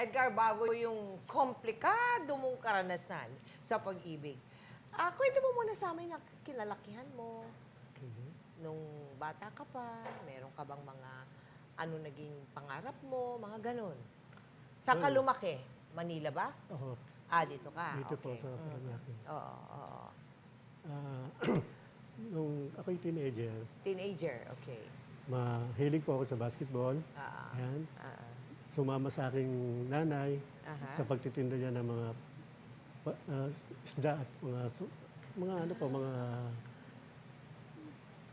Edgar, bago yung komplikado mong karanasan sa pag-ibig, ah, kwento mo muna sa amin na kinalakihan mo Okay. nung bata ka pa, meron ka bang mga ano naging pangarap mo, mga ganun. Sa ka Oo. lumaki? Manila ba? Oo. Ah, dito ka. Dito po okay. sa Mm. Paranaque. Oo, oo. Ah, nung ako'y teenager, Teenager, okay. mahilig po ako sa basketball. Ah, Yan. ah, ah. Sumama sa aking nanay Aha. sa pagtitinda niya ng mga pa- ah, isda at mga su- mga ano po, mga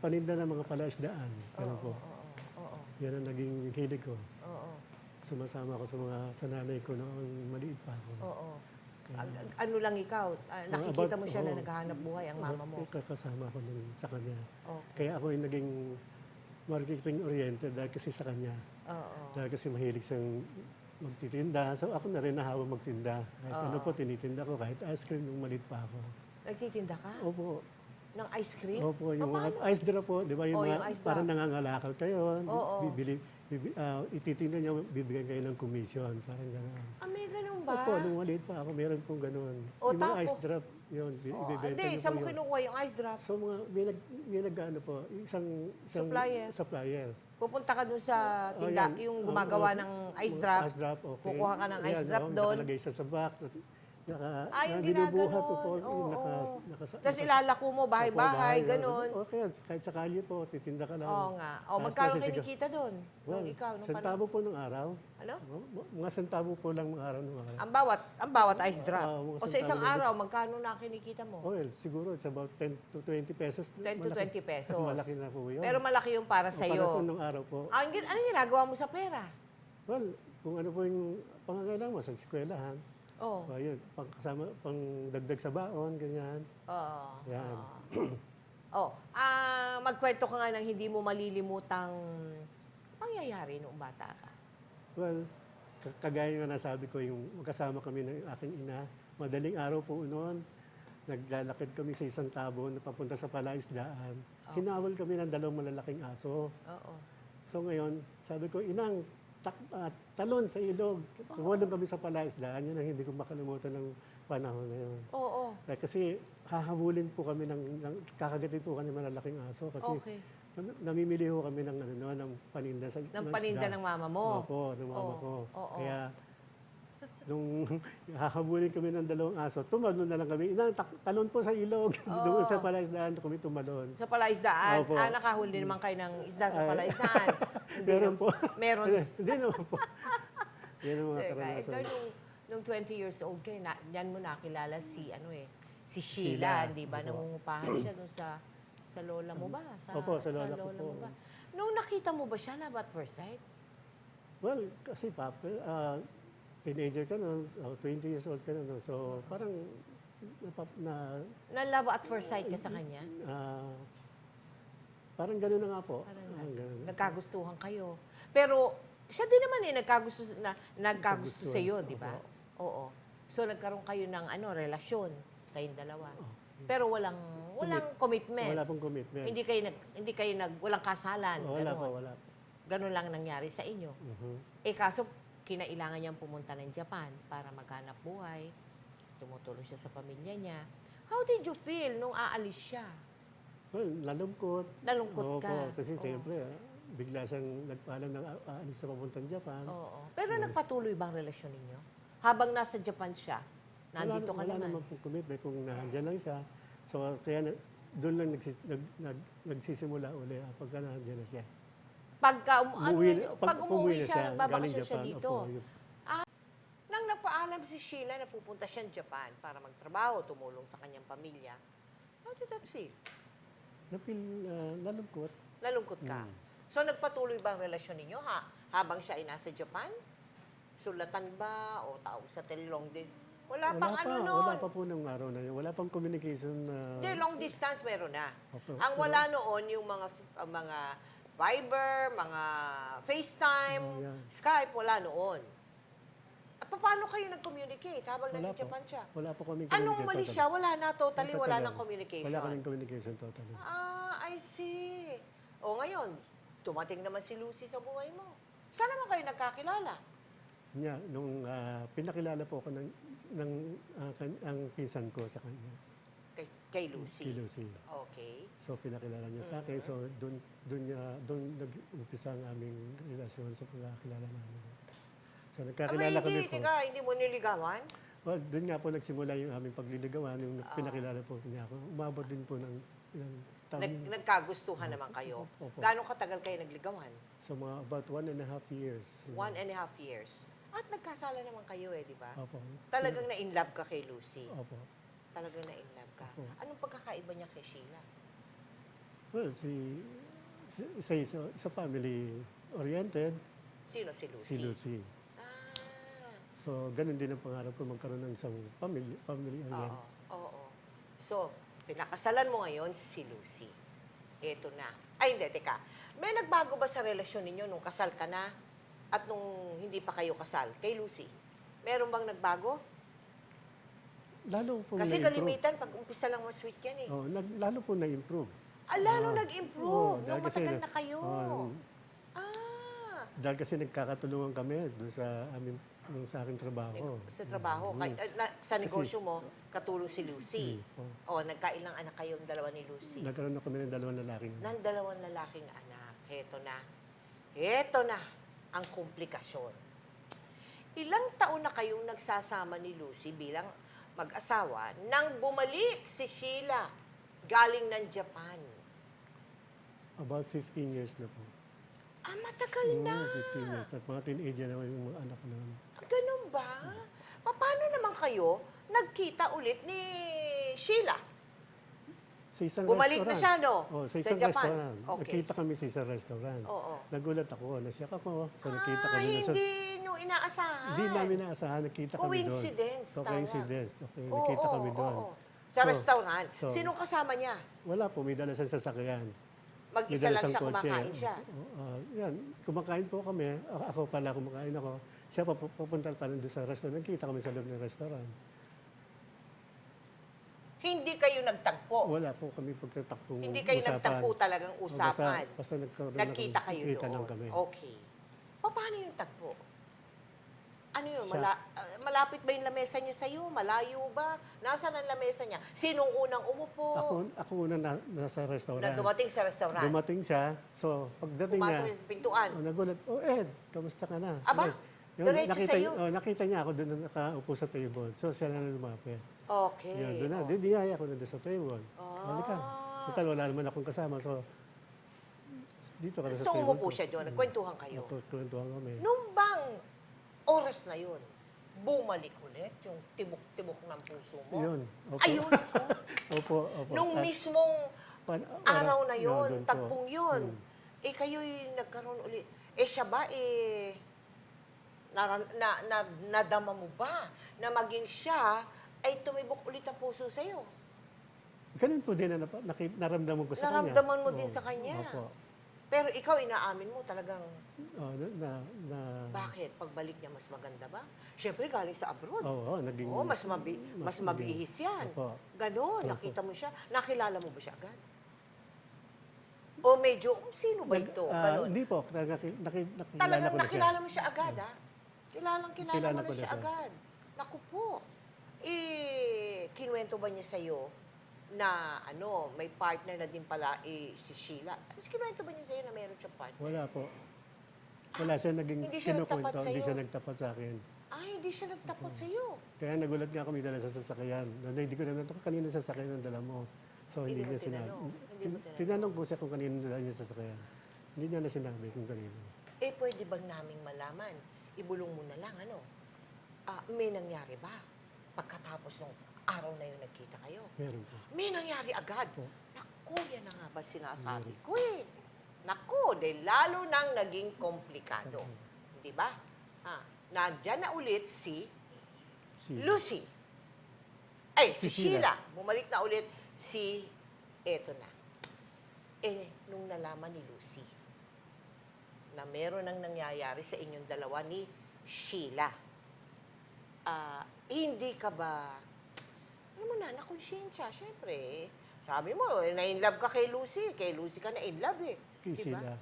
paninda ng mga palaisdaan. Ganun Oo, po. oo, oo, Yan ang naging hilig ko. oo, Sumasama ako sa mga sa nanay ko noong maliit pa ako. oo. Ag- ag- ano lang ikaw, ah, nakikita about- mo siya na oo. naghahanap buhay, ang mama mo. Oo, Kasama ko nun sa kanya. Okay. Kaya ako yung naging marketing oriented dahil kasi sa kanya. Oo. Dahil kasi mahilig siyang magtitinda. So ako na rin nahawa magtinda. Kahit ano po, tinitinda ko. Kahit ice cream nung maliit pa ako. Nagtitinda ka Opo. ng ice cream? Opo, yung Ah, mga ice drop po. Di ba yung Oh, mga yung ice parang nangangalakal kayo. Oo. Bibili, bibi, ah, ititinda niyo, bibigyan kayo ng commission. Parang gano'n. Ah, may ganun ba? Opo, nung maliit pa ako, meron pong gano'n. O, yung mga tapo. ice drop, yun, bi- Oh, ibibenta hindi, niyo saan po mo yun. kinukuha yung ice drop? So mga, may nag, may nag ano po, isang, isang Supplier. supplier. Pupunta ka dun sa Oh, tinda, yan. yung gumagawa oo. ng ice Mga drop. Ice drop, okay. Kukuha ka ng ice Ayan, drop oo, doon. Nakalagay siya sa box. Naka, Ah, yung ginaganon. po po. Oo, yung naka, oo. naka, Tapos ilalako mo bahay-bahay, ganun. Okay, kahit sa kalye po, titinda ka lang. Oo nga. O, Tapos magkano nasisigaw. kinikita doon? Well, Nung ikaw, nung sentabo po nung araw. Ano? Mga sentabo po lang nung araw nung araw. Ang bawat, ang bawat ice drop. Ah, mga o sa isang lang. araw, magkano na kinikita mo? Well, siguro it's about 10 to 20 pesos. 10 to 20 pesos. Malaki na po yun. Pero malaki yung para sa Para po iyo. nung araw po. Ah, ang gin- ano ginagawa mo sa pera? Well, kung ano po yung pangangailangan mo sa eskwelahan, Oh. oh. yun, pang kasama, pang dagdag sa baon, ganyan. Oo. Yan. Oh, ah, magkwento ka nga ng hindi mo malilimutang pangyayari noong bata ka. Well, kagaya nga nasabi ko, yung magkasama kami ng aking ina, madaling araw po noon, naglalakad kami sa isang tabo na papunta sa palaisdaan. Hinawal kami ng dalawang malalaking aso. Oo. So ngayon, sabi ko, inang, tak, ah, talon sa ilog. Sumalong kami sa palaisdaan. Yan ang hindi ko makalimutan ng panahon na yun. Oo. Eh, kasi hahabulin po kami ng, ng kakagatin po kami ng malalaking aso. Kasi Okay. nam- namimili ho kami ng, ano, no, ng paninda sa Ng paninda ng mama mo. Opo, ng mama Oo, ko. oo. Kaya, nung hahabulin kami ng dalawang aso, tumalon na lang kami. Inang, talon po sa ilog. Doon sa palaisdaan kami tumalon. Sa palaisdaan. Opo. Ah, nakahuli naman kayo ng isda sa palaisdaan. Meron na- po. Meron. Hindi naman po. Yan ang mga karanasan. ikaw nung, nung 20 years old kayo, na, yan mo nakilala si, ano eh, si Sheila. Sheila, di ba? Nangungupahan siya dun sa, sa lola mo ba? Sa, Opo, sa lola ko po. mo ba? Nung nakita mo ba siya, love at first sight? Well, kasi papa, ah, teenager ka noon, oh, 20 years old ka na noon. So, parang napap, na, Na love at first sight ka sa kanya? ah, parang gano'n na nga po. Parang Parang ganun. Nagkagustuhan kayo. Pero, siya din naman eh, nagkagusto, na, nagkagusto Nagkagustuhan, sa iyo, di ba? Oo. So, nagkaroon kayo ng ano, relasyon, kayong dalawa. Pero walang, walang commitment. Wala pong commitment. Hindi kayo nag, hindi kayo nag, walang kasalan. Oh, wala ganon. po, wala po. Ganun lang nangyari sa inyo. Mhm. Eh kaso, kinailangan niyang pumunta ng Japan para maghanap buhay. Tumutulong siya sa pamilya niya. How did you feel nung aalis siya? Well, nalungkot. Nalungkot Oo ka? Po, kasi Oo. siyempre, ah, bigla siyang nagpaalam ng a- aalis sa papuntang Japan. Oo. Pero nagpatuloy bang relasyon ninyo? Habang nasa Japan siya, nandito ka wala, wala naman. naman pong commitment kung nandiyan lang siya. So, kaya na, doon lang nagsis, nag, nag, nagsisimula uli ah, pagka nandiyan na siya. Pagka, um, ano, yun, pag pag umuwi na siya, siya, nagbabakasyon galing siya Japan, dito. opo, yun. Nang nagpaalam si Sheila na pupunta siya ng Japan para magtrabaho, tumulong sa kanyang pamilya, how did that feel? Napil, ah, nalungkot. Nalungkot ka. Hmm. So, nagpatuloy ba ang relasyon ninyo ha? Habang siya ay nasa Japan? Sulatan ba? O tawag sa long dis? Wala, pang pa, ano Wala noon. pa po nung araw na yun. Wala pang communication na... Hindi, long distance meron na. Opo. Ang wala noon yung mga f- ang mga Viber, mga FaceTime, Oh, yeah. Skype, wala noon. At paano kayo nag-communicate habang nasa po. Japan siya? Wala po kami Anong mali siya? Wala na, totally wala ng communication. Wala kaming communication totally. Ah, I see. O ngayon, dumating naman si Lucy sa buhay mo. Saan naman kayo nagkakilala? niya, nung ah, pinakilala po ako ng, ng ah, kan- ang pinsan ko sa kanya, Kay, kay Lucy. si Lucy. Okay. So pinakilala niya sa akin. So doon doon niya doon nag-umpisa ang aming relasyon sa pagkakilala namin. So Aba, nagkakilala kami hindi, po. tika, hindi mo niligawan? Well, doon nga po nagsimula yung aming pagliligawan, yung Ah. pinakilala po niya ako. Umabot din po ng ilang taon. Nag, nagkagustuhan naman kayo. Opo. Gano'ng katagal kayo nagligawan? So mga about one and a half years. One and a half years. At nagkasala naman kayo eh, di ba? Opo. Talagang na-inlove ka kay Lucy. Opo. Talagang na-inlove ka. Opo. Anong pagkakaiba niya kay Sheila? Well, si, si isa, isa, isa family-oriented, Sino si Lucy? si Lucy. Ah, So, ganun din ang pangarap ko magkaroon ng isang family, family oo. oriented. Oo. So, pinakasalan mo ngayon si Lucy. Eto na. Ay, hindi, teka. May nagbago ba sa relasyon ninyo nung kasal ka na at nung hindi pa kayo kasal? Kay Lucy? Meron bang nagbago? Lalo po Kasi na-improve. kalimitan, pag umpisa lang ma-sweet yan eh. Oh, nag, lalo po na-improve. Ah, lalo Oo. nag-improve Oo, nung dahil kasi matagal na- na kayo. Oo, ah, dahil kasi nagkakatulungan kami doon sa amin nung sa aking trabaho. sa trabaho, Mm. kay, eh, na- sa negosyo mo, katulong si Lucy. Mm, O, nagkailang anak kayo, yung dalawa ni Lucy. Nagkaroon na kami ng dalawang lalaki. ng dalawang lalaking anak. Heto na. Heto na ang komplikasyon. Ilang taon na kayong nagsasama ni Lucy bilang mag-asawa nang bumalik si Sheila galing ng Japan. About 15 years na po. Ah, matagal na. Oo, 15 years. At mga teenager na yung mga anak na. Ganun ba? Paano naman kayo nagkita ulit ni Sheila? Sa isang Bumalik na restaurant. siya, no? Oh, sa Sa isang Japan. restaurant. Okay. Nakita kami sa isang restaurant. Oo. Nagulat ako, nasiyak ako. So nakita ah, kami na sa... hindi nyo inaasahan. Hindi namin naasahan, nakita kami doon. Coincidence, So, coincidence. Okay, Oo, nakita oo, kami doon. oo. Sa So, restaurant. so- Sinong kasama niya? Wala po, may dala siyang sasakyan. Mag-isa lang siya, kotse. kumakain siya. Ah, yan, kumakain po kami. Ako pala, kumakain ako. Siya pa pupunta pa rin doon sa restaurant. Nakita kami sa loob ng restaurant. Hindi kayo nagtagpo. Wala po kami pagtatakpong Hindi kayo usapan. nagtagpo talagang O, usapan. Basta, basta nagkaroon na Nagkita kayo doon. lang kami. Okay. Pa- Paano yung tagpo? Ano yun? Siya- Mala- ah, malapit ba yung lamesa niya sa'yo? Malayo ba? Nasaan ang lamesa niya? Sinong unang umupo? Ako, ako una na, nasa restaurant. na dumating sa restaurant? Dumating siya. So, pagdating Pumasok niya, niya sa pintuan? oh, nagulat, oh Ed, kamusta ka na? Aba, Yun, diretso nakita, sa'yo? oh, nakita niya ako doon na nakaupo sa table. So, siya na lumapit. Okay. Yun, doon na. oh. Doon niyaya ako na doon sa table. Ah. Halika. Total, wala naman akong kasama. So, dito ka na sa So, table. umupo ko. siya doon. Nagkwentuhan kayo. Nagkwentuhan kami. Nung bang oras na yun, bumalik ulit yung tibok-tibok ng puso mo? Yun. Opo. Ayun ako. opo, opo. Nung At mismong pan- araw na yun, po. tagpong yun, Hmm. eh kayo'y nagkaroon ulit. Eh siya ba, eh, naran- na, na, nadama mo ba na maging siya ay tumibok ulit ang puso sa'yo? Ganun po din na naki- naramdaman ko sa kanya. Naramdaman mo din Oo, sa kanya. Opo. Pero ikaw, inaamin mo talagang, Oh, na, na, na, bakit? Pagbalik niya, mas maganda ba? Siyempre, galing sa abroad. Oo, naging... Oo, mas, mabi, mas, naging- mabihis yan. Opo. Ganon, Opo. nakita mo siya. Nakilala mo ba siya agad? O medyo, sino ba ito? Ah, Ganon. hindi po. Naki, naki, nakilala Talagang ko na siya. nakilala mo siya agad, ha? Kilalang kilala Kilala mo ko na siya siya. agad. Naku po. Eh, kinuwento ba niya sa'yo na ano, may partner na din pala eh, si Sheila? Kinuwento ba niya sa'yo na meron siyang partner? Wala po. Wala siya naging Hindi siya nagtapat kinukwento, sa'yo? Hindi siya nagtapat sa akin. Ah, hindi siya nagtapat sa'yo. Kaya nagulat nga kami dala sa sasakyan. No, hindi ko naman ito kanino sasakyan ang dala mo. So Hindi hindi, mo niya sinabi. tinanong. Hindi mo tinanong. Tinanong ko siya kung kanino dala niya sasakyan. Hindi niya na sinabi kung kanino. Eh, pwede bang naming malaman? Ibulong mo na lang, ano? Ah, may nangyari ba? Pagkatapos ng araw na yun nagkita kayo? Meron po. May nangyari agad. Po. Naku, yan na nga ba sinasabi ko eh. Naku, dahil lalo nang naging komplikado. Di ba? Ah, nandyan na ulit si Si, Lucy. Ay, si, Si Sheila. Sheila. Bumalik na ulit si, eto na. Eh, nung nalaman ni Lucy na meron nang nangyayari sa inyong dalawa ni Sheila, ah, hindi ka ba, ano mo na, nakonsyensya, syempre. Sabi mo, eh, na-inlove ka kay Lucy. Kay Lucy ka na-inlove eh. kay Di ba? Sheila.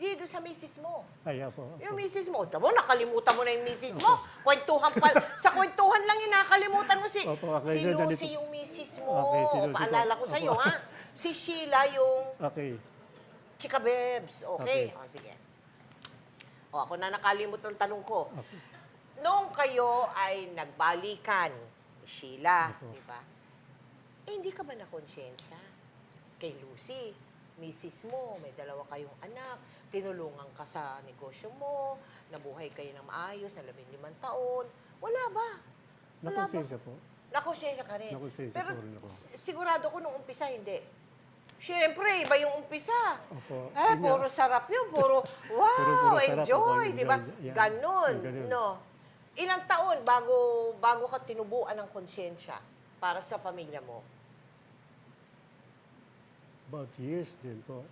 Hindi, doon sa misis mo. Kaya po. Yung misis mo, tamo, nakalimutan mo na yung misis mo. Kwentuhan pa, sa kwentuhan lang yung nakalimutan mo si, Opo, okay, si ganito. Lucy yung misis mo. Okay, si Lucy po. Paalala ko sa'yo, Opo. ha? Si Sheila yung Okay. Chika Bebs. Okay? Okay. O, sige. O, ako na nakalimut ng tanong ko. Okay. Noong kayo ay nagbalikan Sheila, Opo. di ba? Eh, hindi ka ba nakonsensya? Kay Lucy, misis mo, may dalawa kayong anak, tinulungan ka sa negosyo mo, nabuhay kayo ng maayos na labing limang taon. Wala ba? Wala ba? Nakonsensya po. Nakonsensya ka rin. Nakonsensya Pero po rin ako. s- sigurado ko nung umpisa, hindi. Siyempre, iba yung umpisa. Opo. Eh, Yun nga. puro sarap yun. Puro, wow, puro sarap. enjoy. Opo, Di ba? yan, yan. Ganon. Ganun. No. Ilang taon bago bago ka tinubuan ng konsyensya para sa pamilya mo? About years din po.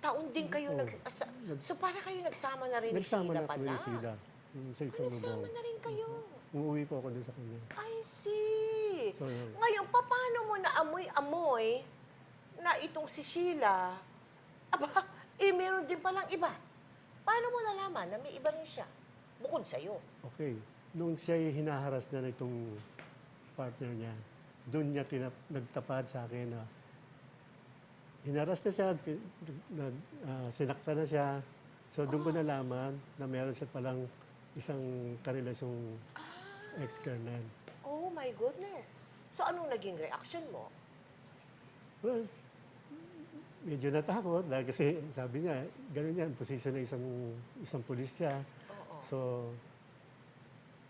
Taon din kayo Oo. nag... asa- Nag- so, para kayo nagsama na rin ni Nagsama Sheila na kami pala? ni Sheila. Yung sa isang nagsama lubaw. na rin kayo. Umuwi po ako dun sa kanya. I see. So, yun. Ngayon, paano mo naamoy-amoy na itong si Sheila, aba, eh meron din palang iba. Paano mo nalaman na may iba rin siya? Bukod sa'yo. Okay. Nung siya hinaharas na itong partner niya, doon niya tinap, nagtapad sa akin na hinaras na siya, nag, ah, sinakta na siya. So doon ko nalaman na meron siya palang isang karelasyong ex-colonel. Oh my goodness. So anong naging reaction mo? Well, medyo natakot dahil kasi sabi niya, ganun yan, posisyon na isang, isang pulis siya. Oo. So,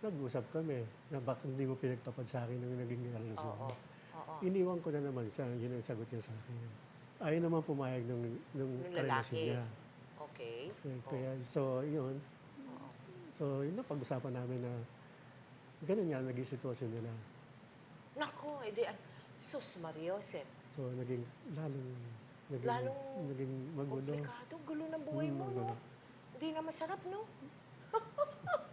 nag-usap kami na bakit hindi mo pinagtapad sa akin ng naging relasyon. Oo. Oo. Iniwan ko na naman siya, yun ang sagot niya sa akin. Ayaw naman pumayag ng, ng lalaki. niya. Okay. Eh, Oo. Kaya, so, yun. So, yun na pag-usapan namin na ganun nga, naging sitwasyon nila. Nako, edi, sus Mariosep. So, naging lalong, naging, Lalong naging magulo. Komplikado, gulo ng buhay Mm, mo, no? magulo. Hindi na masarap, no?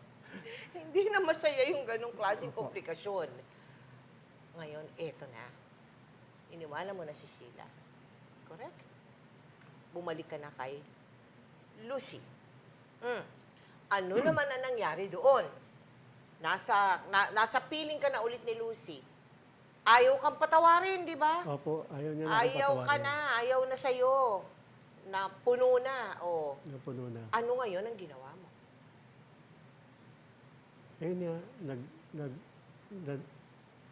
Hindi na masaya yung ganong klaseng komplikasyon. Ngayon, eto na. Iniwala mo na si Sheila. Correct? Bumalik ka na kay Lucy. Mm. Ano naman ang nangyari doon? Nasa, na, nasa piling ka na ulit ni Lucy. Ayaw kang patawarin, di ba? Opo, ayaw niya na Ayaw ka patawarin. na, ayaw na sa'yo. Na puno na. O, Napuno na. ano ngayon ang ginawa? Ayun nga, nag, nag, nag,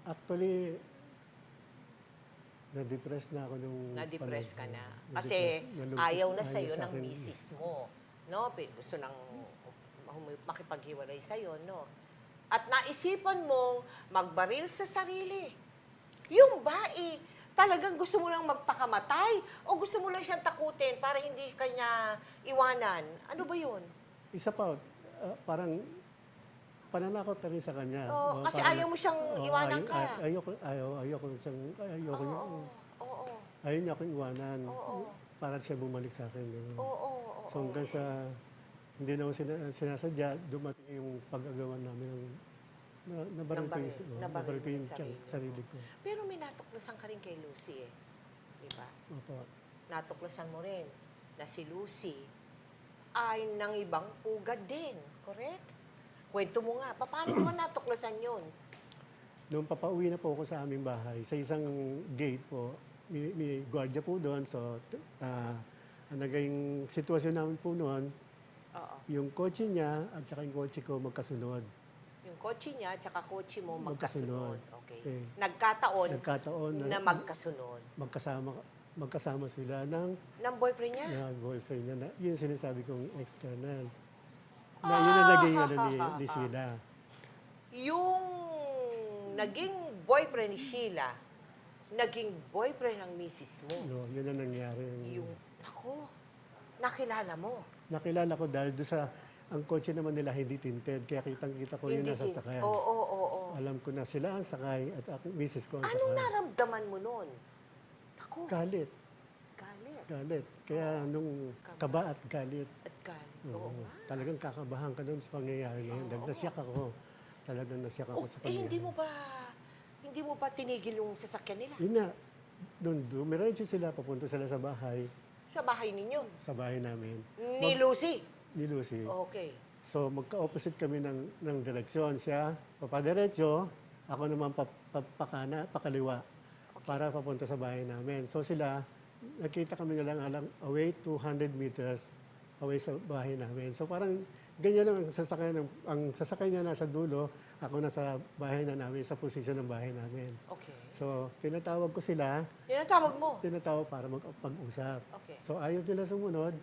actually, na-depress na ako nung... Na-depress ka na. Kasi ayaw na sa'yo sa ng akin. misis mo. No? Gusto nang makipaghiwalay sa'yo, no? At naisipan mong magbaril sa sarili. Yung ba, eh, talagang gusto mo lang magpakamatay? O gusto mo lang siyang takutin para hindi kanya iwanan? Ano ba yun? Isa pa, ah, parang pananakot na rin sa kanya. Oo, kasi parang- ayaw mo siyang iwanan ka. ay- Ayaw, ko- ayaw, ayaw ko siyang, ayaw ko niya, Oo, oo, ayaw niya akong iwanan. Oo. Para siya bumalik sa akin. ganun. oo, oo, oo. So hanggang sa, hindi na ako sina- sinasadya, dumating yung pag-agawan namin ng na, nabaril ko yung, Nabaril- oo, nabaril nabaril ko mo yung yung sarili ko. Pero may natuklasan ka rin kay Lucy eh. Di ba? Opo. Natuklasan mo rin na si Lucy ay nang ibang pugad din. Correct? Kwento mo nga, pa- paano mo natuklasan yun? Noong papauwi na po ako sa aming bahay, sa isang gate po, may, may gwardiya po doon. So, ah, ang naging sitwasyon namin po noon, Oo. yung kotse niya at saka yung kotse ko magkasunod. Yung kotse niya at saka kotse mo Magkasunod. magkasunod. Okay. Okay. Nagkataon Nagkataon na, na magkasunod. magkasama, magkasama sila ng, Ng boyfriend niya? ng boyfriend niya. Na, yun sinasabi kong ex-colonel. Na yun ang naging ano, ni, ni Sheila. Yung naging boyfriend ni Sheila, naging boyfriend ng misis mo. No, yun ang nangyari. Yung, ako, nakilala mo. Nakilala ko dahil doon sa, ang kotse naman nila hindi tinted, kaya kitang-kita ko yun Hindi nasa din- sakayan. Oo, oo, oo. Alam ko na sila ang sakay at ako, misis ko ang Anong sakay. naramdaman mo noon? Ako, Galit, galit. Kaya nung Kaba. at galit, at galit. Oo nga. talagang kakabahan ka doon sa pangyayari ngayon. Dahil nasyak ako. Talagang nasyak ako Oh, sa eh, pangyayari. hindi mo ba, hindi mo ba tinigil yung sasakyan nila? Yun na, doon dumiretso sila, papunta sila sa bahay. Sa bahay ninyo. sa bahay namin. Ni Lucy. Ni Lucy. Okay. So magka-opposite kami ng, ng direksyon. Siya, papadiretso, ako naman pa, pa, pakana, pakaliwa para papunta sa bahay namin. So sila, nakita kami na lang alang away 200 meters away sa bahay namin. So parang ganyan lang ang sasakay, ng, ang sasakay niya nasa dulo, ako nasa bahay na namin, sa posisyon ng bahay namin. Okay. So tinatawag ko sila, Tinatawag mo. tinatawag para magpag-usap. Okay. So ayos nila sumunod.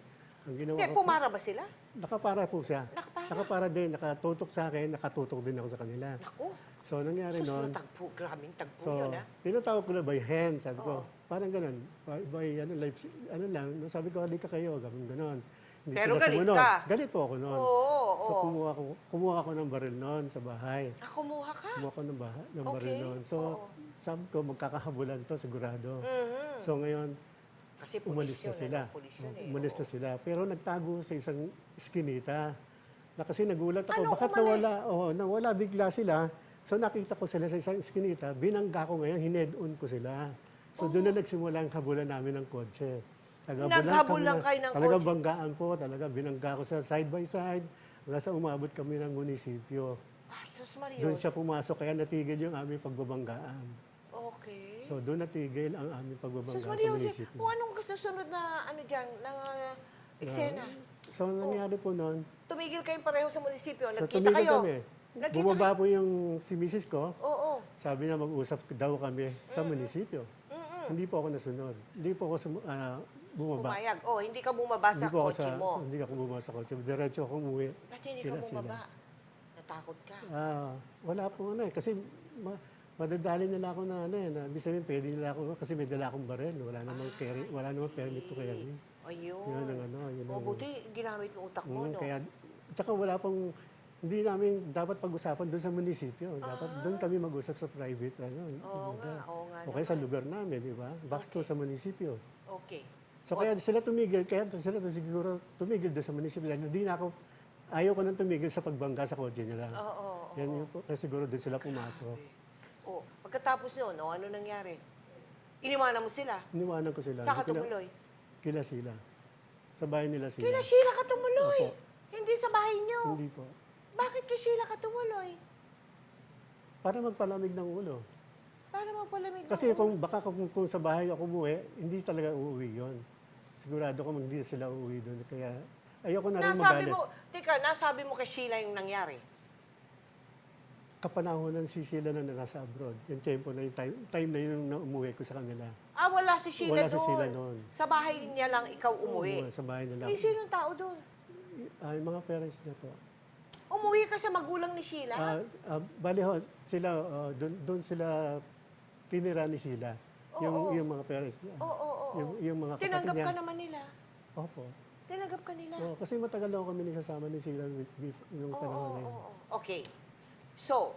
Ang ginawa Hindi, ko, pumara ba sila? nakapara po siya. Nakapara. Nakapara din, nakatutok sa akin, nakatutok din ako sa kanila. Naku. So, nangyari Sus, noon, natagpo. Grabing tagpo so, yun, ah. tinatawag ko na by hand, sabi ko, Oo. Parang ganun, by, by ano, live, ano lang, sabi ko, halika kayo, ganun, ganun. Hindi Pero galit sumunod. ka. Galit po ako noon. Oo, So, oo. kumuha ko, kumuha ko ng baril noon sa bahay. Ah, kumuha ka? Kumuha ko ng, baha, ng baril Okay, noon. So, oo. sabi ko, magkakahabulan to, sigurado. Mhm. So, ngayon, Kasi umalis na yun. sila. ano, yun, eh. Umalis na sila. Pero nagtago sa isang skinita. Na kasi nagulat ako, Anong bakit umalis? nawala? Oo, nawala bigla sila. So nakita ko sila sa isang skinita, binangga ko ngayon, hined-on ko sila. So doon na nagsimula ang habulan namin ng kotse. Tagabulan Naghabol kami lang na- kayo ng kotse? banggaan po, talaga binangga ko sa side by side. Hanggang sa umabot kami ng munisipyo. Ah, sus Doon Marios. siya pumasok, kaya natigil yung aming pagbabanggaan. Okay. So doon natigil ang aming pagbabangga Sus sa Marios, munisipyo. o anong kasunod na ano dyan, na eksena? So nangyari po noon, Tumigil kayong pareho sa munisipyo. So, Nagkita tumigil kayo. kami. Nagkita Bumaba po yung si Mrs. ko. Oo. Sabi niya mag-usap daw kami sa munisipyo. Hindi po ako nasunod. Hindi po ako sumu- ah, bumaba. Pumayag. Oh, hindi ka bumaba sa Hindi po ako kotse mo. Hindi ako bumaba sa kotse. Diretso ako umuwi. Ba't hindi ka Sila, sila. bumaba? Natakot ka. Ah, wala po ano eh. Kasi ma madadali nila ako na ano eh. Na, ibig sabihin, pwede nila ako, kasi may dala akong baril. Wala namang, carry, wala namang permit to carry. Ayun. Yun ang ano. Yun O, buti ginamit mo utak mo, Mm, no? Kaya, tsaka wala pong, hindi namin dapat pag-usapan doon sa munisipyo. Dapat doon kami mag-usap sa private. Ano, Ah. Oo nga, oo nga O kaya sa lugar namin, di ba? Bakit to sa munisipyo? Okay. So kaya sila tumigil, kaya sila to siguro tumigil doon sa munisipyo. Dahil Hindi na ako, ayaw ko nang tumigil sa pagbangga sa kotse nila. Oo, oo, oo. Yan yun po, kaya siguro doon sila pumasok. Oh, pagkatapos noon, oh, ano nangyari? Iniwanan mo sila. Iniwanan ko sila. Ka Kila- tumuloy? Kila sila. Sa bahay nila sila. Kila Sheila ka tumuloy. Opo. Hindi sa bahay niyo. Hindi po. Bakit kay Sheila ka tumuloy? Para magpalamig ng ulo. Para mapalamig Kasi ng kung baka kung, kung sa bahay ako umuwi, hindi talaga uuwi yon. Sigurado ko hindi sila uuwi doon. Kaya ayoko na rin Nasabi magalit. mo, tika, nasabi mo kay Sheila yung nangyari. Kapanahonan si Sheila na nasa abroad. Yung tempo na yung time, time na yun na umuwi ko sa kanila. Ah, wala si Sheila Wala si doon. Sheila doon. Sa bahay niya lang ikaw umuwi. Umuwi Sa bahay nila. Eh, sinong tao doon? Ay, mga parents niya po. Umuwi ka sa magulang ni Sheila? Ah, ah, bali ho, sila, ah, doon, doon sila tinira ni Sheila. Yung, Oo. yung mga parents niya. Oo, oo, oo. Yung, yung mga kapatid Tinanggap niya. ka naman nila. Opo. Tinanggap ka nila. Oo, kasi matagal ako kami nisasama ni Sheila with, with, yung Oo, panahon oo, na yun. oo. Okay. So,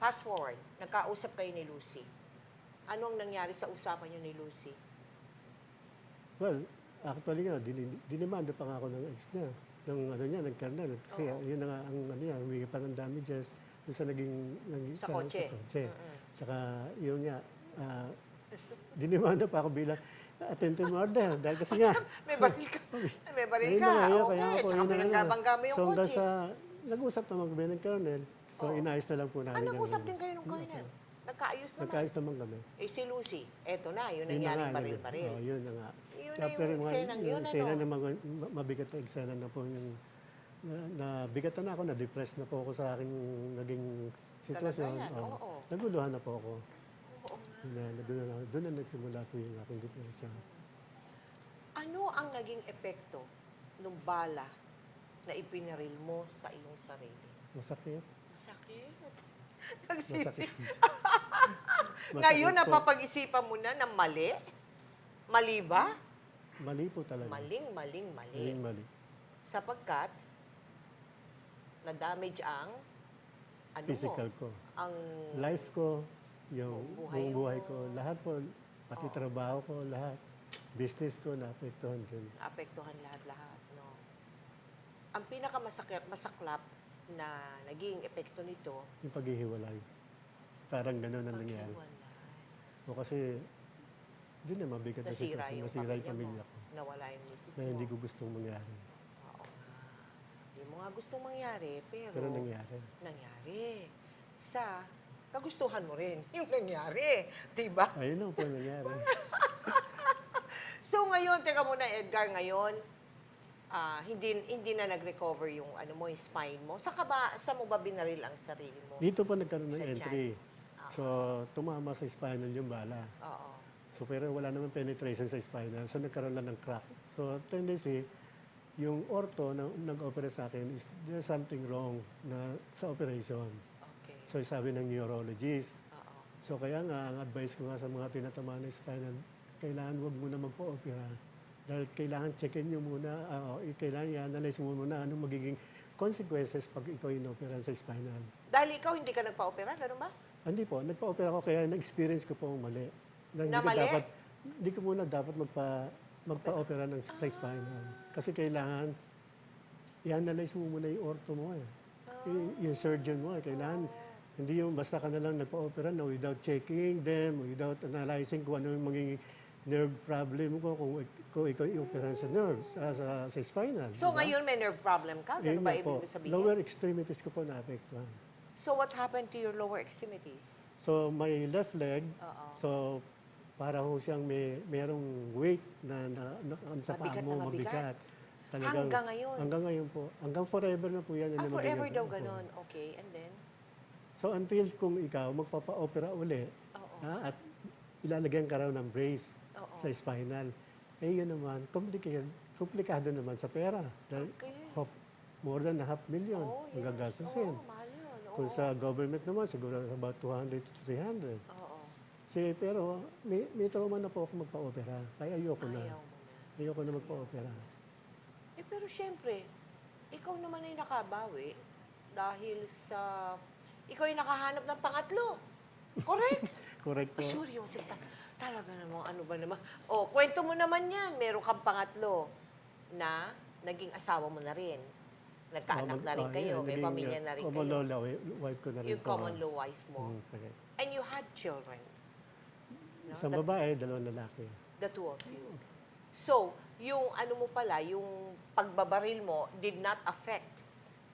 fast forward. Nagkausap kayo ni Lucy. Ano ang nangyari sa usapan niyo ni Lucy? Well, actually nga, din, dinimanda pa nga ako ng ex niya. Ng ano niya, ng kernel. Kasi Oo. yun na nga ang ano niya, humingi pa ng damages doon sa naging, naging Sa kotse. Sa kotse. Saka yun nga, ah, dinimanda pa ako bilang attempted murder. Dahil kasi nga, May baril ka. Ay, may baril Ayun ka. na nga, yun, okay. kaya ako, Tsaka yun na nga. pinanggabangga mo yung so, hanggang kotse. sa, nag-usap naman kami ng colonel. So, inayos na lang po namin. Ah, yung- nag-usap din kayo ng colonel. Nagkaayos naman. Nagkaayos naman kami. Eh, si Lucy, eto na, yun Yun na nangyari nga, baril-baril. Oh, yun na nga. Yun na yung eksenang yun, yung eksena ano? na mga ma- mabigat na eksena na po yung na, na bigatan na ako, na-depress na po ako sa aking naging sitwasyon. Talaga yan, Oo. oo. Naguluhan na po ako. Oo nga. Na, doon, na, doon na nagsimula po yung aking depression. Ano ang naging epekto ng bala na ipinaril mo sa iyong sarili? Masakit. Masakit. Nagsisi. Ngayon, napapag-isipan mo na na mali? Mali ba? Mali po talaga. Maling, maling, mali. Maling mali. Sapagkat, na-damage ang, ano Physical mo, ko. ang Life ko, yung buhay buong buhay ko, lahat po, pati trabaho ko, lahat. Business ko, naapektuhan din. apektuhan lahat-lahat, no? Ang pinakamasakit, masaklap na naging epekto nito, Yung paghihiwalay. Parang gano'n ang nangyari. O kasi, doon na mabigat na Nasira sitwasyon. yung Nasira yung pamilya mo. pamilya ko. nawala yung misis na mo. hindi ko gustong mangyari. Oo nga. Hindi mo nga gustong mangyari, pero, Pero nangyari. nangyari. Sa kagustuhan mo rin yung nangyari. Diba? Ayun lang po nangyari. So ngayon, teka muna Edgar, ngayon, ah, hindi hindi na nag-recover yung ano mo, yung spine mo. Sa ba, sa mo ba binaril ang sarili mo? Dito po nagkaroon ng Sa entry. Ah. So, tumama sa spinal yung bala. Oo. So, pero wala naman penetration sa spinal. So, nagkaroon lang ng crack. So, tendency, yung ortho na nag-opera sa akin is there's something wrong na sa operation. Okay. So, sabi ng neurologist. Oo. So, kaya nga, ang advice ko nga sa mga tinatamaan ng spinal, kailangan wag muna magpa-opera. Dahil kailangan checkin nyo muna, ah, oh, kailangan i-analyze mo muna anong magiging consequences pag ikaw inopera sa spinal. Dahil ikaw hindi ka nagpa-opera, ganun ba? Hindi po, nagpa-opera ko kaya na-experience ko po ang mali. Na, Na mali? dapat, hindi ko muna dapat magpa, magpa-opera ng sa spinal. Kasi kailangan, i-analyze mo muna yung ortho mo eh. Y- yung surgeon mo eh. Kailangan, hindi yung basta ka na lang nagpa-opera na without checking them, without analyzing kung ano yung magiging nerve problem ko kung, kung ikaw i-opera sa nerve, sa, sa, sa spinal. So di ba? ngayon may nerve problem ka? Ganun ba ibig sabihin? Lower extremities ko po naapektuhan. So what happened to your lower extremities? So, my left leg, Oo. so para ho siyang may merong weight na, na, na, ano sa paa Mabigat mo, na mabigat. Talagang, Hanggang ngayon? Hanggang ngayon po. Hanggang forever na po yan. Ah, na forever mabigat. daw ganun. Okay, and then? So, until kung ikaw magpapa-opera uli, Oo. ha, at ilalagyan ka raw ng brace Oo. sa spinal, eh yun naman, complicated, komplikado naman sa pera. Dahil Okay. hop, more than a half million Oh, ang yes. gagastusin. Oo, mahal yun. Oo. Kung sa government naman, siguro about 200 to 300. Oo. Si, pero may, may trauma na po ako magpa-opera. Kaya ayoko na. Ayaw mo na. Ayoko na magpa-opera. Eh, pero syempre, ikaw naman ay nakabawi dahil sa... Ikaw ay nakahanap ng pangatlo. Correct? Correct po. Seryoso. Ta- talaga namang ano ba naman. O, kwento mo naman yan. Meron kang pangatlo na naging asawa mo na rin. Nagkaanak na rin kayo. May pamilya na rin kayo. eh, wife ko na rin Yung po. common law wife mo. Mm, correct. And you had children. No? Isang The- babae, dalawang lalaki. The two of you. So, yung ano mo pala, yung pagbabaril mo did not affect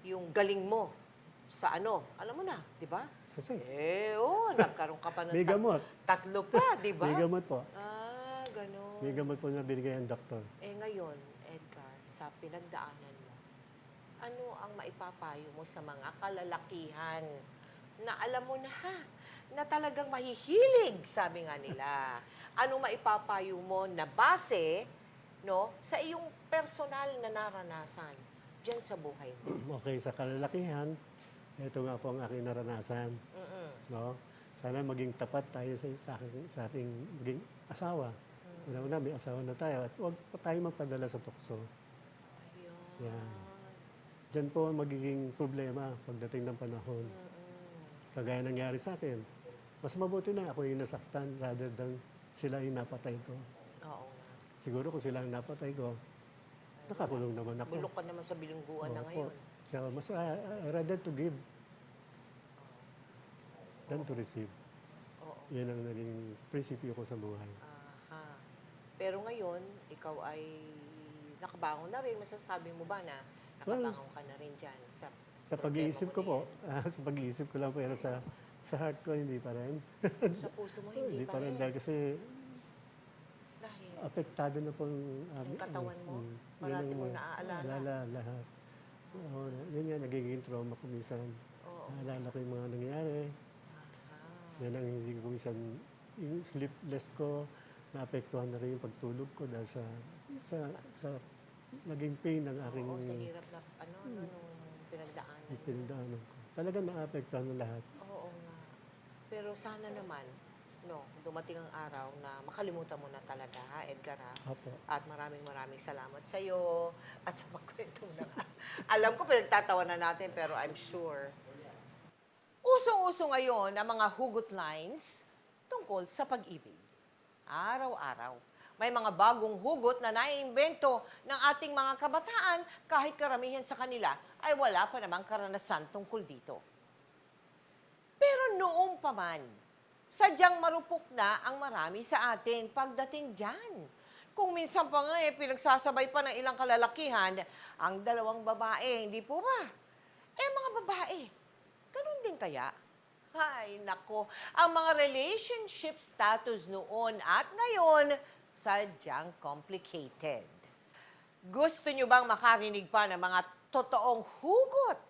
yung galing mo sa ano. Alam mo na, di ba? Sa sex. Eh, oo, nagkaroon ka pa ng May tat- gamot. tatlo pa, di ba? May gamot po. Ah, ganun. May gamot po na binigay ang doktor. Eh ngayon, Edgar, sa pinagdaanan mo, ano ang maipapayo mo sa mga kalalakihan na alam mo na ha, na talagang mahihilig, sabi nga nila. Ano maipapayo mo na base no, sa iyong personal na naranasan diyan sa buhay mo? Okay, sa kalalakihan, ito nga po ang aking naranasan. Mm-mm. No? Sana maging tapat tayo sa, sa, aking, sa ating maging asawa. Una-una, may asawa na tayo. At huwag pa tayo magpadala sa tukso. Ayun. Yan. Diyan po ang magiging problema pagdating ng panahon. Mm-mm. Kagaya nangyari sa akin. Mas mabuti na ako yung nasaktan rather than sila yung napatay ko. Oo. Siguro kung sila ang napatay ko, nakakulong naman ako. Bulok ka naman sa bilingguan na Opo. ngayon. So, mas uh, rather to give than to receive. Oo. Yan ang naging prinsipyo ko sa buhay. Aha. Pero ngayon, ikaw ay nakabangon na rin. Masasabi mo ba na Well, nakabangon ka na rin dyan sa Sa pag-iisip ko problema po, ah, sa pag-iisip ko lang pero sa sa heart ko hindi pa rin. Sa puso mo, hindi, pa rin. dahil kasi Dahil, apektado na pong um, Yung katawan mo, mm, parati yun mo ang- naaalala. Naalala lahat. Oo, yun nga, nagiging trauma ko minsan. oo. Naalala ko yung mga nangyari. Aha. Yan ang hindi ko minsan, yung sleepless ko, naapektuhan na rin yung pagtulog ko dahil sa, sa, sa naging pain ng aking Oo, sa hirap na, ano, ano, nung pinagdaanan. pinagdaanan ko. Talaga naapektuhan ng lahat. Oo nga. Pero sana naman, no, dumating ang araw na makalimutan mo na talaga, ha, Edgar, ha? Apo. At maraming maraming salamat sa iyo at sa pagkwento mo na. Alam ko pinagtatawa na natin pero I'm sure. Usong-uso ngayon ang mga hugot lines tungkol sa pag-ibig. Araw-araw. May mga bagong hugot na naiimbento ng ating mga kabataan kahit karamihan sa kanila ay wala pa namang karanasan tungkol dito. Pero noong pa man, sadyang marupok na ang marami sa atin pagdating dyan. Kung minsan pa nga eh, pinagsasabay pa ng ilang kalalakihan, ang dalawang babae, hindi po ba? Eh, mga babae, ganun din kaya? Ay, nako. Ang mga relationship status noon at ngayon, sadyang complicated. Gusto nyo bang makarinig pa ng mga totoong hugot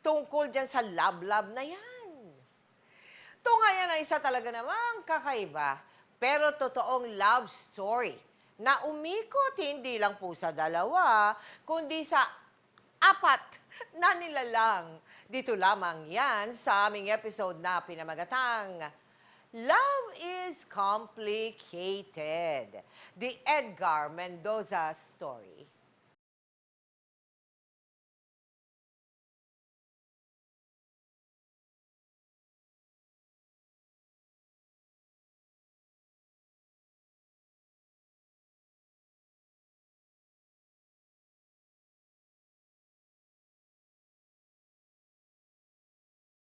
tungkol dyan sa love-love na yan? Tungayan na isa talaga namang kakaiba, pero totoong love story na umikot hindi lang po sa dalawa, kundi sa apat na nilalang. Dito lamang yan sa aming episode na pinamagatang Love is Complicated, the Edgar Mendoza story.